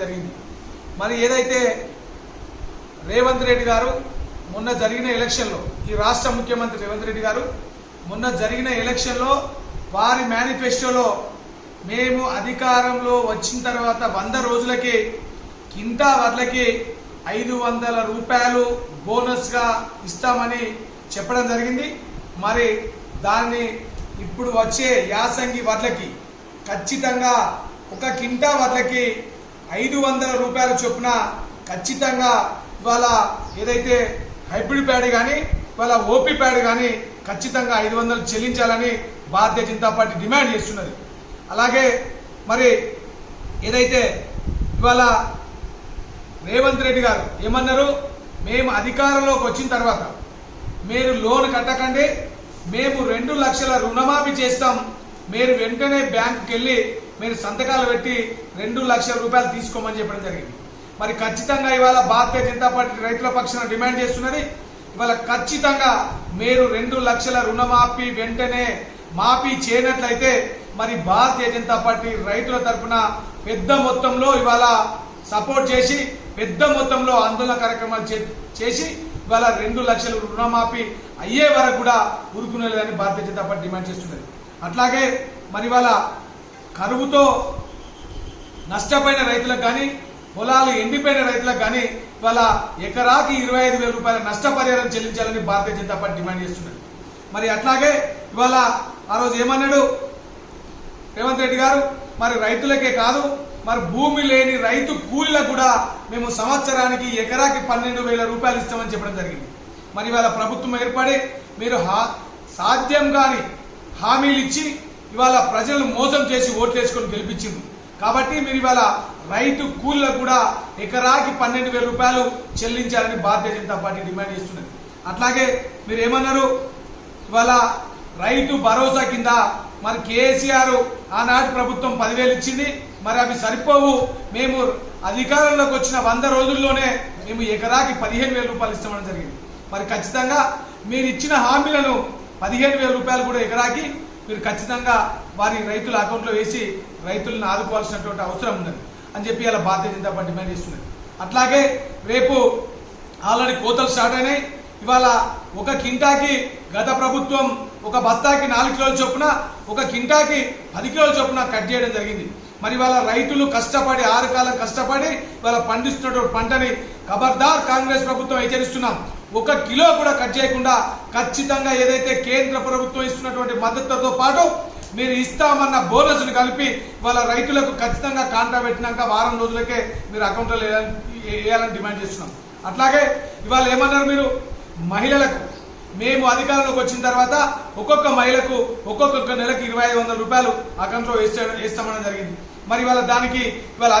జరిగింది. మరి ఏదైతే రేవంత్ రెడ్డి గారు మొన్న జరిగిన ఎలక్షన్లో ఈ రాష్ట్ర ముఖ్యమంత్రి రేవంత్ రెడ్డి గారు మొన్న జరిగిన ఎలక్షన్లో వారి మేనిఫెస్టోలో మేము అధికారంలో వచ్చిన తర్వాత వంద రోజులకి కింద వడ్లకి ఐదు వందల రూపాయలు బోనస్గా ఇస్తామని చెప్పడం జరిగింది. మరి దాన్ని ఇప్పుడు వచ్చే యాసంగి వడ్లకి ఖచ్చితంగా ఒక కింటా వడ్లకి ఐదు వందల రూపాయల చొప్పున ఖచ్చితంగా ఇవాళ ఏదైతే హైబ్రిడ్ ప్యాడ్ కానీ ఇవాళ ఓపీ ప్యాడ్ కానీ ఖచ్చితంగా ఐదు వందలు చెల్లించాలని భారతీయ జనతా పార్టీ డిమాండ్ చేస్తున్నది. అలాగే మరి ఏదైతే ఇవాళ రేవంత్ రెడ్డి గారు ఏమన్నారు? మేము అధికారంలోకి వచ్చిన తర్వాత మీరు లోన్ కట్టకండి మేము రెండు లక్షల రుణమాఫీ చేస్తాం మీరు వెంటనే బ్యాంకుకి వెళ్ళి మీరు సంతకాలు పెట్టి రెండు లక్షల రూపాయలు తీసుకోమని చెప్పడం జరిగింది. మరి ఖచ్చితంగా ఇవాళ భారతీయ జనతా పార్టీ రైతుల పక్షాన డిమాండ్ చేస్తున్నది. ఇవాళ ఖచ్చితంగా మీరు రెండు లక్షల రుణమాఫీ వెంటనే మాఫీ చేయనట్లయితే మరి భారతీయ జనతా పార్టీ రైతుల తరఫున పెద్ద మొత్తంలో ఇవాళ సపోర్ట్ చేసి పెద్ద మొత్తంలో ఆందోళన కార్యక్రమాలు చే- చేసి ఇవాళ రెండు లక్షల రుణమాఫీ అయ్యే వరకు కూడా ఊరుకునేలేదని భారతీయ జనతా పార్టీ డిమాండ్ చేస్తున్నది. అట్లాగే మరి ఇవాళ కరువుతో నష్టపోయిన రైతులకు కానీ పొలాలు ఎండిపోయిన రైతులకు కానీ ఇవాళ ఎకరాకి ఇరవై ఐదు వేల రూపాయల నష్టపరిహారం చెల్లించాలని భారతీయ జనతా పార్టీ డిమాండ్ చేస్తున్నది. మరి అట్లాగే ఇవాళ ఆ రోజు ఏమన్నాడు? రేవంత్ రెడ్డి గారు మరి రైతులకే కాదు మరి భూమి లేని రైతు కూలీలకు కూడా మేము సంవత్సరానికి ఎకరాకి పన్నెండు వేల రూపాయలు ఇస్తామని చెప్పడం జరిగింది. మరి ఇవాళ ప్రభుత్వం ఏర్పడి మీరు హా- సాధ్యం కాని హామీలు ఇచ్చి ఇవాళ ప్రజలను మోసం చేసి ఓట్లేసుకొని గెలిపించింది కాబట్టి మీరు ఇవాళ రైతు కూలీలకు కూడా ఎకరాకి పన్నెండు వేల రూపాయలు చెల్లించాలని భారతీయ జనతా పార్టీ డిమాండ్ చేస్తున్నది. అట్లాగే మీరు ఏమన్నారు? ఇవాళ రైతు భరోసా కింద మరి కేసీఆర్ ఆనాటి ప్రభుత్వం పదివేలు ఇచ్చింది. మరి అవి సరిపోవు. మేము అధికారంలోకి వచ్చిన వంద రోజుల్లోనే మేము ఎకరాకి పదిహేను వేల రూపాయలు ఇస్తామని జరిగింది. మరి ఖచ్చితంగా మీరు ఇచ్చిన హామీలను పదిహేను వేల రూపాయలు కూడా ఎకరాకి మీరు ఖచ్చితంగా వారి రైతుల అకౌంట్లో వేసి రైతులను ఆదుకోవాల్సినటువంటి అవసరం ఉన్నది అని చెప్పి వాళ్ళ భారతీయ జనతా పార్టీ డిమాండ్ చేస్తున్నది. అట్లాగే రేపు ఆల్రెడీ కోతలు స్టార్ట్ అయినాయి. ఇవాళ ఒక కింటాకి గత ప్రభుత్వం ఒక బస్తాకి నాలుగు కిలోల చొప్పున ఒక కింటాకి పది కిలోల చొప్పున కట్ చేయడం జరిగింది. మరి ఇవాళ రైతులు కష్టపడి ఆరు కాలం కష్టపడి వాళ్ళ పండిస్తున్నటువంటి పంటని ఖబర్దార్ కాంగ్రెస్ ప్రభుత్వం హెచ్చరిస్తున్నాం. ఒక కిలో కూడా కట్ చేయకుండా ఖచ్చితంగా ఏదైతే కేంద్ర ప్రభుత్వం ఇస్తున్నటువంటి మద్దతుతో పాటు మీరు ఇస్తామన్న బోనస్ను కలిపి వాళ్ళ రైతులకు ఖచ్చితంగా కాంటా పెట్టినాక వారం రోజులకే మీరు అకౌంట్లో వేయాలని డిమాండ్ చేస్తున్నాం. అట్లాగే ఇవాళ ఏమన్నారు మీరు? మహిళలకు. మేము అధికారంలోకి వచ్చిన తర్వాత ఒక్కొక్క మహిళకు ఒక్కొక్క నెలకు ఇరవై వందల రూపాయలు అకౌంట్లో వేస్తే వేస్తామని జరిగింది. మరి ఇవాళ దానికి ఇవాళ